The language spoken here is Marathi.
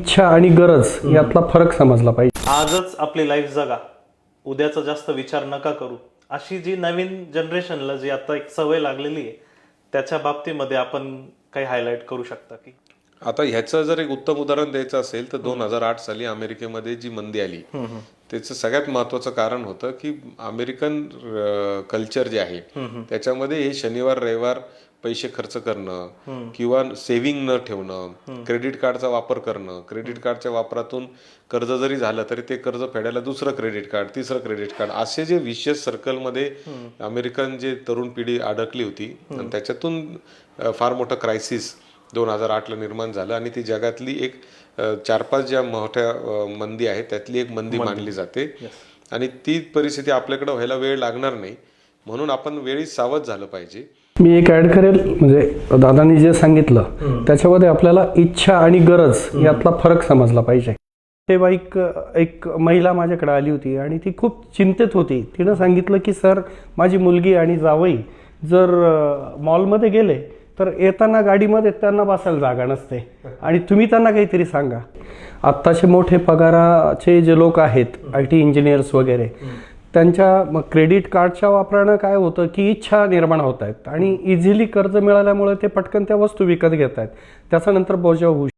इच्छा आणि गरज यातला फरक समजला पाहिजे. आजच आपली लाईफ जगा. उद्याचा जास्त विचार नका करू. अशी जी नवीन जनरेशनला जी आता एक सवय लागलेली आहे त्याच्या बाबतीमध्ये आपण काही हायलाईट करू शकता की? आता ह्याचं जर एक उत्तम उदाहरण द्यायचं असेल तर दोन हजार आठ साली अमेरिकेमध्ये जी मंदी आली त्याचं सगळ्यात महत्वाचं कारण होतं की अमेरिकन कल्चर जे आहे त्याच्यामध्ये हे शनिवार रविवार पैसे खर्च करणं किंवा सेव्हिंग न ठेवणं क्रेडिट कार्डचा वापर करणं क्रेडिट कार्डच्या वापरातून कर्ज जरी झालं तरी ते कर्ज फेडायला दुसरं क्रेडिट कार्ड तिसरं क्रेडिट कार्ड असे जे विशेष सर्कलमध्ये अमेरिकन जे तरुण पिढी अडकली होती आणि त्याच्यातून फार मोठं क्रायसिस दोन हजार आठला निर्माण झालं आणि ती जगातली एक चार पाच ज्या मोठ्या मंदी आहेत त्यातली एक मंदी मानली जाते. आणि ती परिस्थिती आपल्याकडे व्हायला वेळ लागणार नाही. म्हणून आपण वेळी सावध झालं पाहिजे. मी एक ऍड करेल म्हणजे दादांनी जे सांगितलं त्याच्यामध्ये आपल्याला इच्छा आणि गरज यातला फरक समजला पाहिजे. तेव्हा एक एक महिला माझ्याकडे आली होती आणि ती खूप चिंतेत होती. तिनं सांगितलं की सर माझी मुलगी आणि जावई जर मॉलमध्ये गेले तर येताना गाडीमध्ये त्यांना बसायला जागा नसते. आणि तुम्ही त्यांना काहीतरी सांगा. आत्ताचे मोठे पगाराचे जे लोक आहेत आय टी इंजिनियर्स वगैरे त्यांच्या मग क्रेडिट कार्डच्या वापरानं काय होतं की इच्छा निर्माण होत आहेत. आणि इझिली कर्ज मिळाल्यामुळे ते पटकन त्या वस्तू विकत घेत आहेत. त्याचा नंतर बोजा होऊ